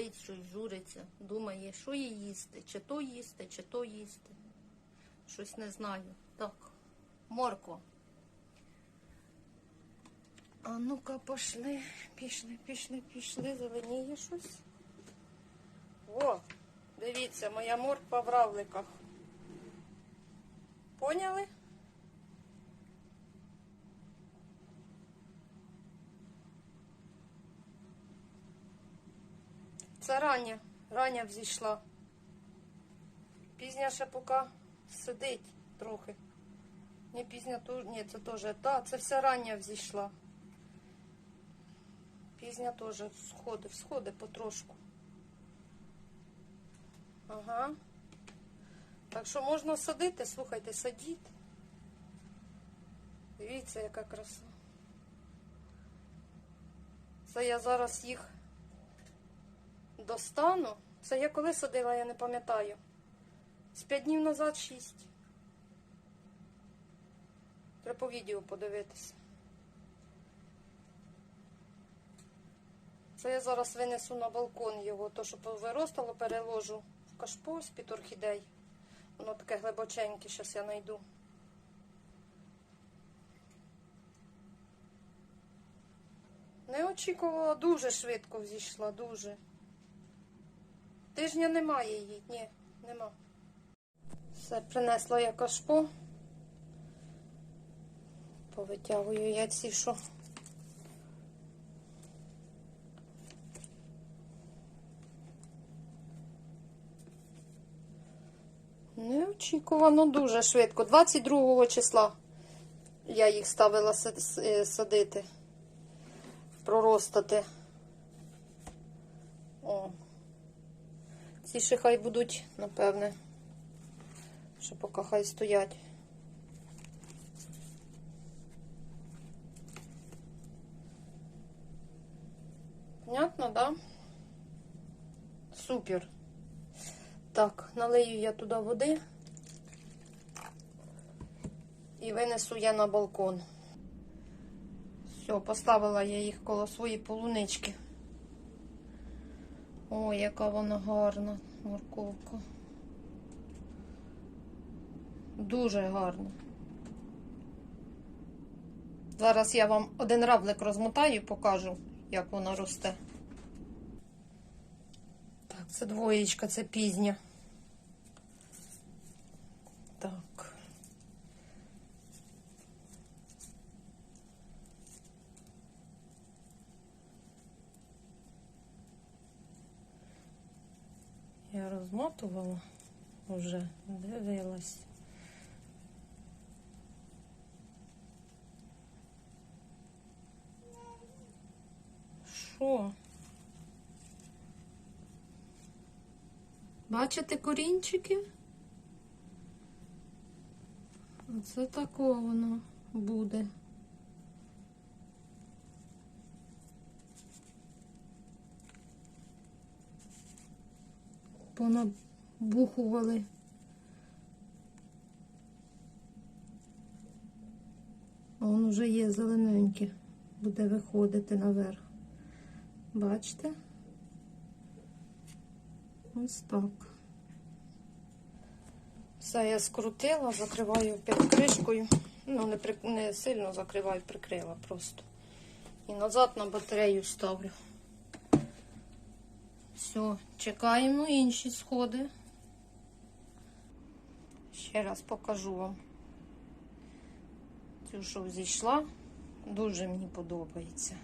сидить, щось журиться, думає, що їй їсти, чи то їсти, чи то їсти. Щось не знаю. Так, морква. А ну-ка, пішли, пішли, пішли, пішли, зеленіє щось. О, дивіться, моя морква в равликах. Поняли? Це рання, рання взійшла. Пізня ще поки сидить трохи. Не пізня ту, ні, це теж. Так, це вся рання взійшла. Пізня теж сходить, сходить потрошку. Ага. Так що можна садити, слухайте, садіть. Дивіться, яка краса. Це я зараз їх достану. Це я коли садила, я не пам'ятаю. З п'ять днів назад шість. Треба по відео подивитися. Це я зараз винесу на балкон його, то що виростало, переложу в кашпо з-під орхідей. Воно таке глибоченьке, зараз я знайду. Не очікувала, дуже швидко взійшла, дуже. Тижня немає її, ні, нема. Все, принесла я кашпо. Повитягую я ці, що. Неочікувано дуже швидко. 22 числа я їх ставила садити, проростати. О. Ці ще хай будуть, напевне, що поки хай стоять. Понятно, да? Супер. Так, налию я туди води і винесу я на балкон. Все, поставила я їх коло своєї полунички. Ой, яка вона гарна морковка. Дуже гарна. Зараз я вам один равлик розмотаю і покажу, як вона росте. Так, це двоєчка, це пізня. Так. Я розмотувала вже, дивилась. Що? Бачите корінчики? Оце тако воно буде. Понабухували. А воно вже є зелененьке, буде виходити наверх. Бачите? Ось так. Все, я скрутила, закриваю під кришкою. Ну, не, при... не сильно закриваю, прикрила просто. І назад на батарею ставлю. Все, чекаємо інші сходи. Ще раз покажу вам. Цю, що зійшла, дуже мені подобається.